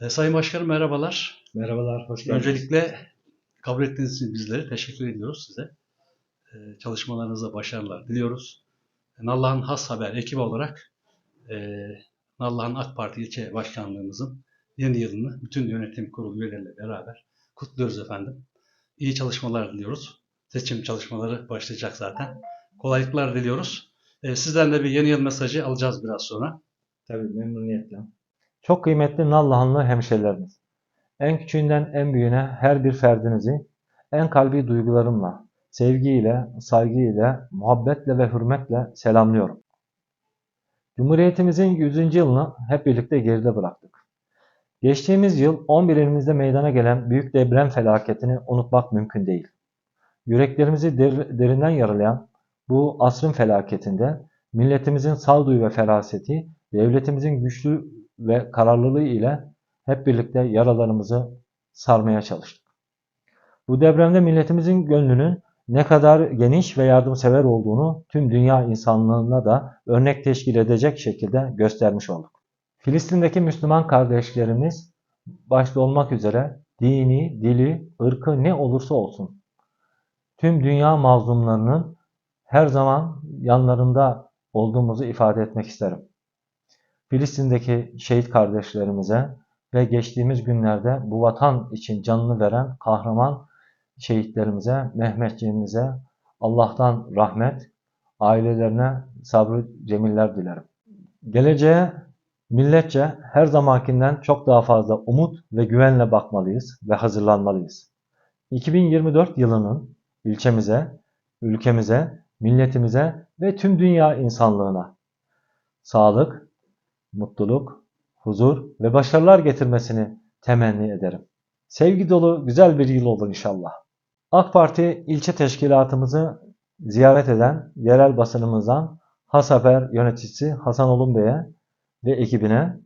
E, Sayın Başkanım merhabalar. Merhabalar, hoş geldiniz. Öncelikle kabul ettiğiniz için bizlere teşekkür ediyoruz size. E, Çalışmalarınızda başarılar diliyoruz. E, Nallıhan Has Haber ekibi olarak e, Nallıhan AK Parti ilçe başkanlığımızın yeni yılını bütün yönetim kurulu üyeleriyle beraber kutluyoruz efendim. İyi çalışmalar diliyoruz. Seçim çalışmaları başlayacak zaten. Kolaylıklar diliyoruz. E, Sizden de bir yeni yıl mesajı alacağız biraz sonra. Tabii memnuniyetle. Çok kıymetli Nallıhanlı hemşehrilerimiz. En küçüğünden en büyüğüne her bir ferdinizi en kalbi duygularımla, sevgiyle, saygıyla, muhabbetle ve hürmetle selamlıyorum. Cumhuriyetimizin 100. yılını hep birlikte geride bıraktık. Geçtiğimiz yıl 11 ilimizde meydana gelen büyük deprem felaketini unutmak mümkün değil. Yüreklerimizi der- derinden yaralayan bu asrın felaketinde milletimizin sağduyu ve feraseti, devletimizin güçlü ve kararlılığı ile hep birlikte yaralarımızı sarmaya çalıştık. Bu depremde milletimizin gönlünün ne kadar geniş ve yardımsever olduğunu tüm dünya insanlığına da örnek teşkil edecek şekilde göstermiş olduk. Filistin'deki Müslüman kardeşlerimiz başta olmak üzere dini, dili, ırkı ne olursa olsun tüm dünya mazlumlarının her zaman yanlarında olduğumuzu ifade etmek isterim. Filistin'deki şehit kardeşlerimize ve geçtiğimiz günlerde bu vatan için canını veren kahraman şehitlerimize, Mehmetçiğimize Allah'tan rahmet, ailelerine sabrı cemiller dilerim. Geleceğe milletçe her zamankinden çok daha fazla umut ve güvenle bakmalıyız ve hazırlanmalıyız. 2024 yılının ilçemize, ülkemize, milletimize ve tüm dünya insanlığına sağlık, mutluluk, huzur ve başarılar getirmesini temenni ederim. Sevgi dolu güzel bir yıl olur inşallah. AK Parti ilçe teşkilatımızı ziyaret eden yerel basınımızdan Hasaper yöneticisi Hasan Olun Bey'e ve ekibine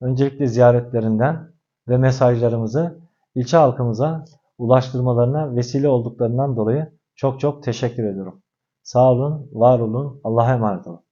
öncelikle ziyaretlerinden ve mesajlarımızı ilçe halkımıza ulaştırmalarına vesile olduklarından dolayı çok çok teşekkür ediyorum. Sağ olun, var olun, Allah'a emanet olun.